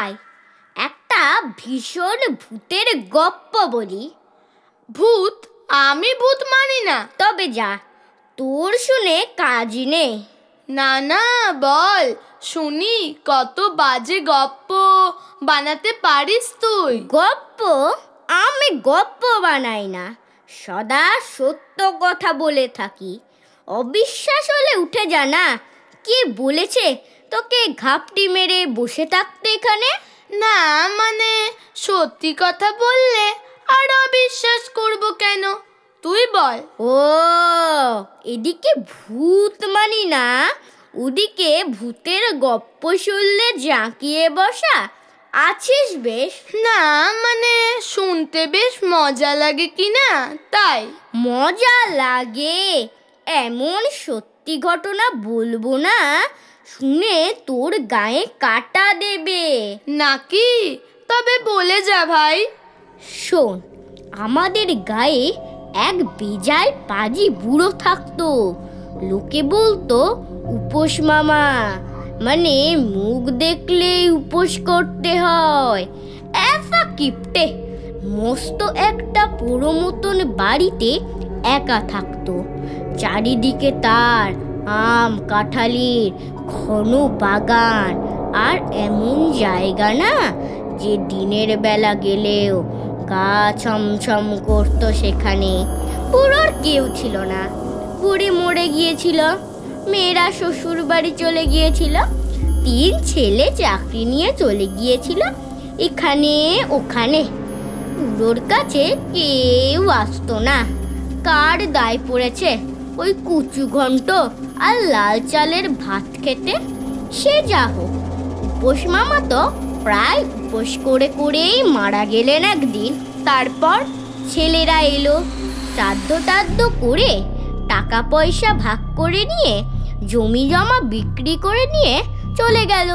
আয় একটা ভীষণ ভূতের গপ্প বলি। ভূত আমি ভূত মানি না তবে যা তোর শুনে কাজ নেই। না না বল শুনি কত বাজে গপ্প বানাতে পারিস তুই? গপ্প? আমি গপ্প বানাই না সদা সত্য কথা বলে থাকি। অবিশ্বাস হলে উঠে যা না কে বলেছে তোকে ঘাপটি মেরে বসে থাকতে এখানে? না মানে সত্যি কথা বললে আর অবিশ্বাস করব কেন? তুই বল। ও এদিকে ভূত মানি না। ওদিকে ভূতের গপ্প শুনলে জাঁকিয়ে বসা। আছিস বেশ? না মানে শুনতে বেশ মজা লাগে কি না তাই। মজা লাগে এমন সত্যি ঘটনা বলব না। শুনে তোর গায়ে কাটা দেবে। নাকি? তবে বলে যা ভাই। শোন আমাদের গায়ে এক বেজায় পাজি বুড়ো থাকতো। লোকে বলতো উপোস মামা। মানে মুখ দেখলেই উপোস করতে হয়। এফা কিপটে মস্ত একটা পুরো মতন বাড়িতে একা থাকতো। চারিদিকে তার, আম, কাঁঠালির, ঘন বাগান। আর এমন জায়গা না, যে দিনের বেলা গেলেও গা ছমছম করতো সেখানে। বুড়োর কেউ ছিল না। বুড়ি মরে গিয়েছিল, মেয়েরা শ্বশুর বাড়ি চলে গিয়েছিল, তিন ছেলে চাকরি নিয়ে চলে গিয়েছিল, এখানে ওখানে। বুড়োর কাছে কেউ আসতো না। কার দায় পড়েছে? ওই কুচু ঘন্ট আর লাল চালের ভাত খেতে সে যা হোক। উপোস মামা তো প্রায় উপোস করে করেই মারা গেলেন একদিন। তারপর ছেলেরা এলো শ্রাদ্ধ টাদ্ধ করে টাকা পয়সা ভাগ করে নিয়ে জমি জমা বিক্রি করে নিয়ে চলে গেল।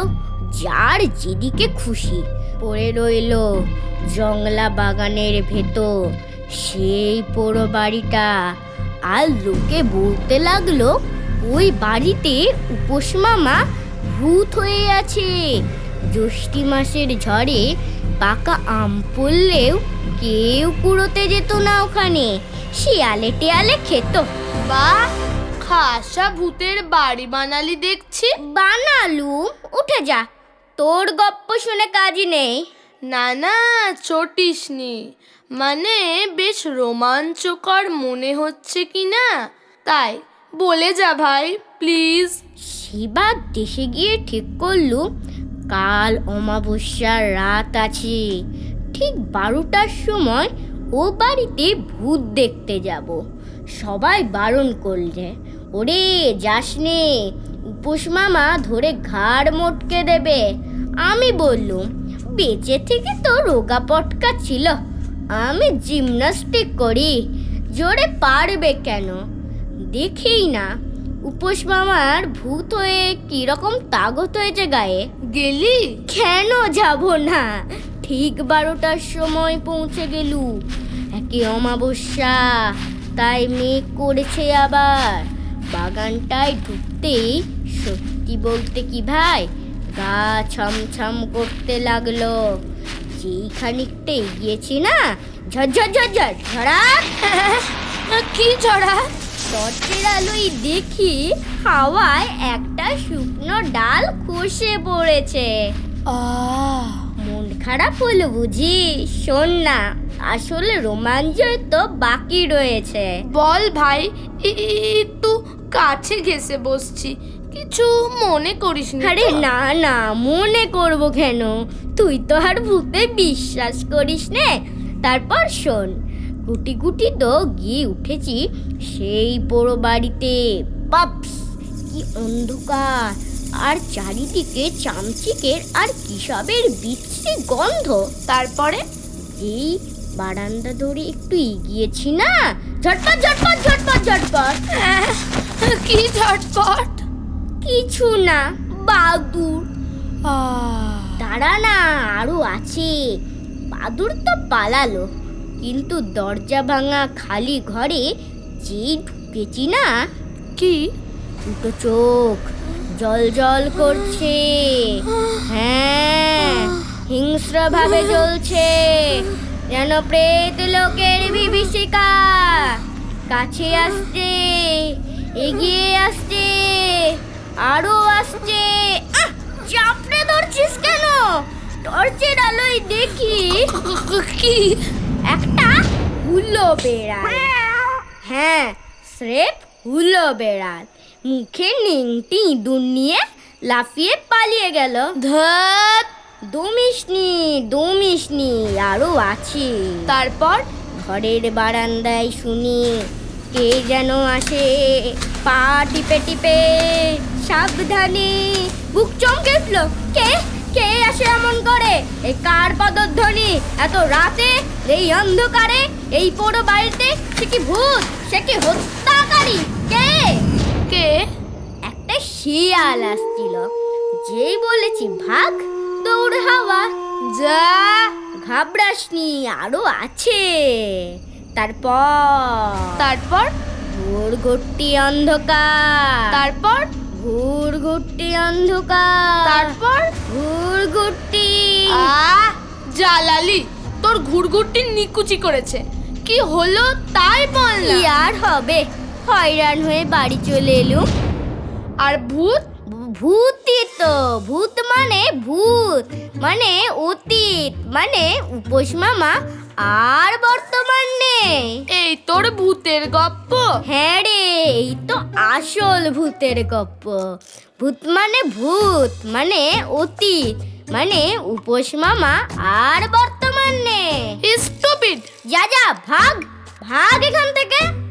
যার যেদিকে খুশি পড়ে রইল জংলা বাগানের ভেতর। সেই পোড়ো বাড়িটা আর লোকে বলতে লাগল ওই বাড়িতে উপোস মামা ভূত হয়ে আছে। জ্যৈষ্ঠী মাসের ঝড়ে পাকা আম পড়লেও কেউ কুড়োতে যেত না ওখানে। শিয়ালে টিয়ালে খেত। বা খাসা ভূতের বাড়ি বানালি দেখছি। বানালু উঠে যা। তোর গপ্প শুনে কাজই নেই। না না চটিসনি। মানে বেশ রোমাঞ্চকর মনে হচ্ছে কি না? তাই বলে যা ভাই, প্লিজ। শিবার দেশে গিয়ে ঠিক করলু, কাল অমাবস্যার রাত আছে। ঠিক বারোটার সময় ও বাড়িতে ভূত দেখতে যাব। সবাই বারণ করলে, ওরে, যাস নে, উপোস মামা ধরে ঘাড় মোটকে দেবে। আমি বললুম বেঁচে থেকে তো রোগা পটকা ছিল। আমি জিমনাস্টিক করি জোরে পারবে কেন? দেখেই না উপোস মামার ভূত হয়ে কীরকম তাগত হয়েছে গায়ে। গেলি? কেন যাব না? ঠিক বারোটার সময় পৌঁছে গেলু। একে অমাবস্যা তাই মেঘ করেছে আবার। বাগানটায় ঢুকতেই সত্যি বলতে কি ভাই গা ছমছম করতে লাগল। যেই খানিকটা এগিয়েছি না ঝরঝর ঝরঝর ঝরা কি জড়া টর্চের আলোয় দেখি হাওয়ায় একটা শুকনো ডাল খসে পড়েছে। মন খারাপ হলো বুঝি? শোন না আসলে রোমাঞ্চ তো বাকি রয়েছে। বল ভাই কাছে ঘেসে বসছি। কিছু মনে করিস না আরে না না মনে করব কেন? তুই তো আর ভূতে বিশ্বাস করিস নে। তারপর শোন গুটি গুটি তো গিয়ে উঠেছি সেই পোড়ো বাড়িতে। পাপস কি অন্ধকার। আর চারিদিকে চামচিকের আর কিসবের বিচ্ছি গন্ধ। তারপরে এই বারান্দা ধরে একটু এগিয়েছি না? ঝটপট ঝটপট ঝটপট ঝটপট। কি ঝটপট? কিছু না বাদুর দাঁড়া না আরও আছে। বাদুর তো পালালো কিন্তু দরজা ভাঙা খালি ঘরে যেই ঢুকেছি না কি? দুটো চোখ জল জল করছে। হ্যাঁ হিংস্র ভাবে জ্বলছে যেন প্রেত লোকের বিভীষিকা কাছে আসছে। এগিয়ে আসছে, আরও আসছে! চাপড়ে ধরছিস কেন? টর্চের আলোয় দেখি কি একটা হুলো বেড়াল। হ্যাঁ স্রেফ হুলো বেড়াল। মুখে নিংটি ইঁদুর নিয়ে লাফিয়ে পালিয়ে গেল। ধ্যাত দমিসনি দমিসনি, আরও আছে। তারপর ঘরের বারান্দায় শুনি কে যেন আসে? পা টিপে টিপে সাবধানে। বুক চমকে উঠল। কে? কে আসে এমন করে? এই কার পদধ্বনি? এত রাতে? এই অন্ধকারে? এই পোড়ো বাড়িতে? সে কি ভূত? সে কি হত্যাকারী? কে? কে? একটা শিয়াল আসছিল। যেই বলেছি ভাগ দৌড় হাওয়া যা ঘাবড়াসনি আরও আছে। তারপর? তারপর? ঘুর ঘুরটি অন্ধকার। তারপর? ঘুর ঘুরটি অন্ধকার। তারপর? ঘুর ঘুরটি আহ জালালি তোর ঘুরঘুরটি নিকুচি করেছে। কি হলো তাই বল কি না আর হবে? হয়রান হয়ে বাড়ি চলে এলুম। আর ভূত? ভূতই তো। ভূত মানে ভূত। মানে অতীত। মানে উপোস মামা। আর নেই এই তোর ভূতের গপ্প। হ্যাঁ রে এই তো আসল ভূতের গপ্প। ভূত মানে ভূত মানে অতীত মানে উপোস মামা আর বর্তমানে। স্টুপিড যা যা ভাগ ভাগ এখান থেকে।